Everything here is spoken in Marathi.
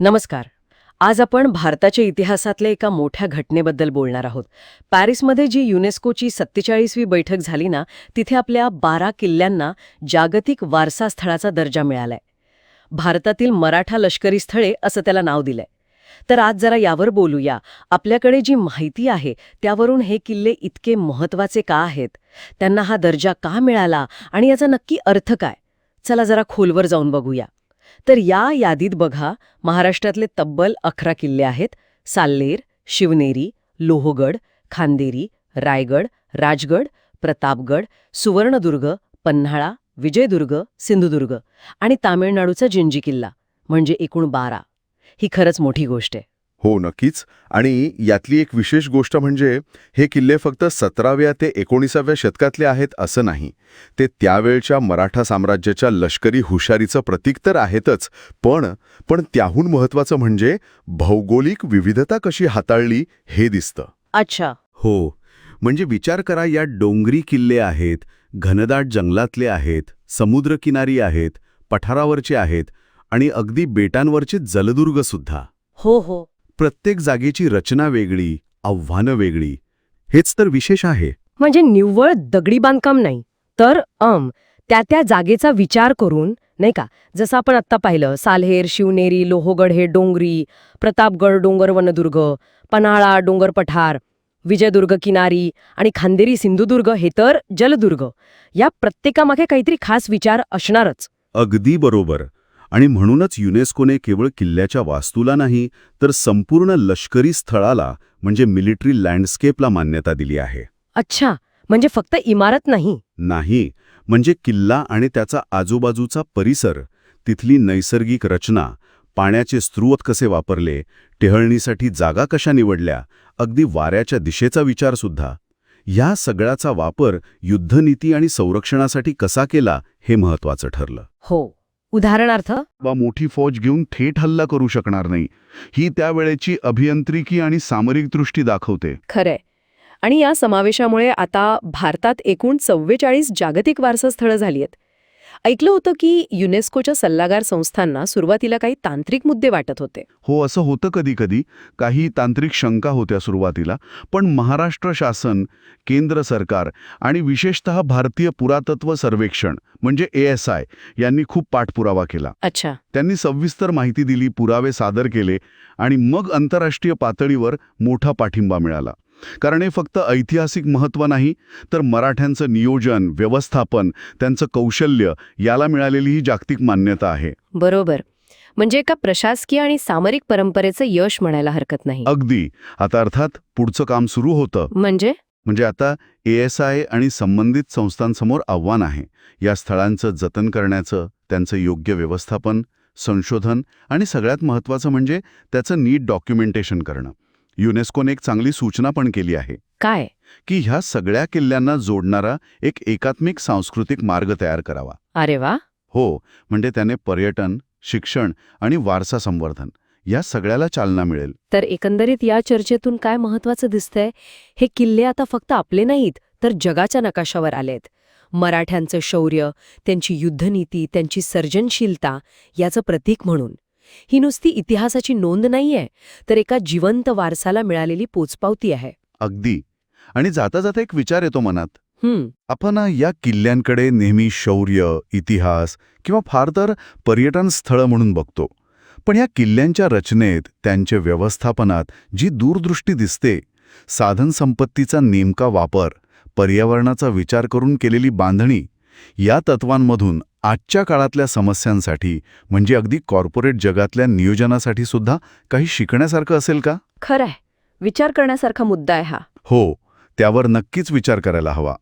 नमस्कार. आज आपण भारताच्या इतिहासातल्या एका मोठ्या घटनेबद्दल बोलणार आहोत. पॅरिसमध्ये जी युनेस्कोची सत्तेचाळीसवी बैठक झाली ना तिथे आपल्या बारा किल्ल्यांना जागतिक वारसा स्थळाचा दर्जा मिळालाय. भारतातील मराठा लष्करी स्थळे असं त्याला नाव दिलंय. तर आज जरा यावर बोलूया. आपल्याकडे जी माहिती आहे त्यावरून हे किल्ले इतके महत्त्वाचे का आहेत? त्यांना हा दर्जा का मिळाला? आणि याचा नक्की अर्थ काय? चला जरा खोलवर जाऊन बघूया. तर या यादीत बघा महाराष्ट्रातले तब्बल अकरा किल्ले आहेत. साल्लेर शिवनेरी लोहगड खांदेरी रायगड राजगड प्रतापगड सुवर्णदुर्ग पन्हाळा विजयदुर्ग सिंधुदुर्ग आणि तामिळनाडूचा जिंजी किल्ला म्हणजे एकूण बारा. ही खरंच मोठी गोष्ट आहे. हो नक्कीच. आणि यातली एक विशेष गोष्ट म्हणजे हे किल्ले फक्त सतराव्या ते एकोणीसाव्या शतकातले आहेत असं नाही. ते त्यावेळच्या मराठा साम्राज्याच्या लष्करी हुशारीचं प्रतीक तर आहेतच पण पण त्याहून महत्वाचं म्हणजे भौगोलिक विविधता कशी हाताळली हे दिसतं. अच्छा. हो. म्हणजे विचार करा या डोंगरी किल्ले आहेत घनदाट जंगलातले आहेत समुद्रकिनारी आहेत पठारावरचे आहेत आणि अगदी बेटांवरचे जलदुर्ग सुद्धा. हो हो. प्रत्येक जागेची रचना वेगळी आव्हानं वेगळी. हेच तर विशेष आहे. म्हणजे निव्वळ दगडी बांधकाम नाही तर अम त्या त्या जागेचा विचार करून नाही का? जसं आपण आत्ता पाहिलं साल्हेर शिवनेरी लोहगड हे डोंगरी प्रतापगड डोंगर वनदुर्ग पन्हाळा डोंगर पठार विजयदुर्ग किनारी आणि खांदेरी सिंधुदुर्ग हे तर जलदुर्ग. या प्रत्येकामागे काहीतरी खास विचार असणारच. अगदी बरोबर. आणि म्हणूनच युनेस्कोने केवळ किल्ल्याच्या वास्तूला नाही तर संपूर्ण लष्करी स्थळाला म्हणजे मिलिटरी लँडस्केपला मान्यता दिली आहे. अच्छा म्हणजे फक्त इमारत नाही? नाही म्हणजे किल्ला आणि त्याचा आजूबाजूचा परिसर तिथली नैसर्गिक रचना पाण्याचे स्रोत कसे वापरले टेहळणीसाठी जागा कशा निवडल्या अगदी वाऱ्याच्या दिशेचा विचारसुद्धा ह्या सगळ्याचा वापर युद्धनीती आणि संरक्षणासाठी कसा केला हे महत्वाचं ठरलं. हो. उदाहरणार्थ वा मोठी फौज घेऊन थेट हल्ला करू शकणार नाही. ही त्यावेळेची अभियांत्रिकी आणि सामरिक दृष्टी दाखवते. खरंय. आणि या समावेशामुळे आता भारतात एकूण चव्वेचाळीस जागतिक वारसा स्थळं झाली आहेत. ऐकलं होतं की युनेस्कोच्या सल्लागार संस्थांना सुरुवातीला काही तांत्रिक मुद्दे वाटत होते. हो असं होतं कधी कधी काही तांत्रिक शंका होत्या सुरुवातीला पण महाराष्ट्र शासन केंद्र सरकार आणि विशेषतः भारतीय पुरातत्व सर्वेक्षण म्हणजे ए एस आय यांनी खूप पाठपुरावा केला. अच्छा. त्यांनी सविस्तर माहिती दिली पुरावे सादर केले आणि मग आंतरराष्ट्रीय पातळीवर मोठा पाठिंबा मिळाला. कारण हे फक्त ऐतिहासिक महत्त्व नाही तर मराठ्यांचं नियोजन व्यवस्थापन त्यांचं कौशल्य याला मिळालेली ही जागतिक मान्यता आहे. बरोबर. म्हणजे एका प्रशासकीय आणि सामरिक परंपरेचं यश म्हणायला हरकत नाही. अगदी. आता अर्थात पुढचं काम सुरू होतं. म्हणजे? म्हणजे आता ए एस आय आणि संबंधित संस्थांसमोर आव्हान आहे. या स्थळांचं जतन करण्याचं त्यांचं योग्य व्यवस्थापन संशोधन आणि सगळ्यात महत्त्वाचं म्हणजे त्याचं नीट डॉक्युमेंटेशन करणं. युनेस्कोने एक चांगली सूचना पण केली आहे. काय? की ह्या सगळ्या किल्ल्यांना जोडणारा एक एकात्मिक सांस्कृतिक मार्ग तयार करावा. अरे वा! हो म्हणजे त्याने पर्यटन शिक्षण आणि वारसा संवर्धन या सगळ्याला चालना मिळेल. तर एकंदरीत या चर्चेतून काय महत्वाचं दिसतंय? हे किल्ले आता फक्त आपले नाहीत तर जगाच्या नकाशावर आलेत. मराठ्यांचं शौर्य त्यांची युद्धनीती त्यांची सर्जनशीलता याचं प्रतीक म्हणून. ही नुसती इतिहासाची नोंद नाहीये तर एका जिवंत वारसाला मिळालेली पोचपावती आहे. अगदी. आणि जाता जाता एक विचार येतो मनात. आपण या किल्ल्यांकडे नेहमी शौर्य इतिहास किंवा फार तर पर्यटन स्थळं म्हणून बघतो. पण या किल्ल्यांच्या रचनेत त्यांच्या व्यवस्थापनात जी दूरदृष्टी दिसते साधन संपत्तीचा नेमका वापर पर्यावरणाचा विचार करून केलेली बांधणी या तत्वांमधून आजच्या काळातल्या समस्यांसाठी म्हणजे अगदी कॉर्पोरेट जगातल्या नियोजनासाठी सुद्धा काही शिकण्यासारखं असेल का? खरंय. विचार करण्यासारखा मुद्दा आहे हा. हो. त्यावर नक्कीच विचार करायला हवा.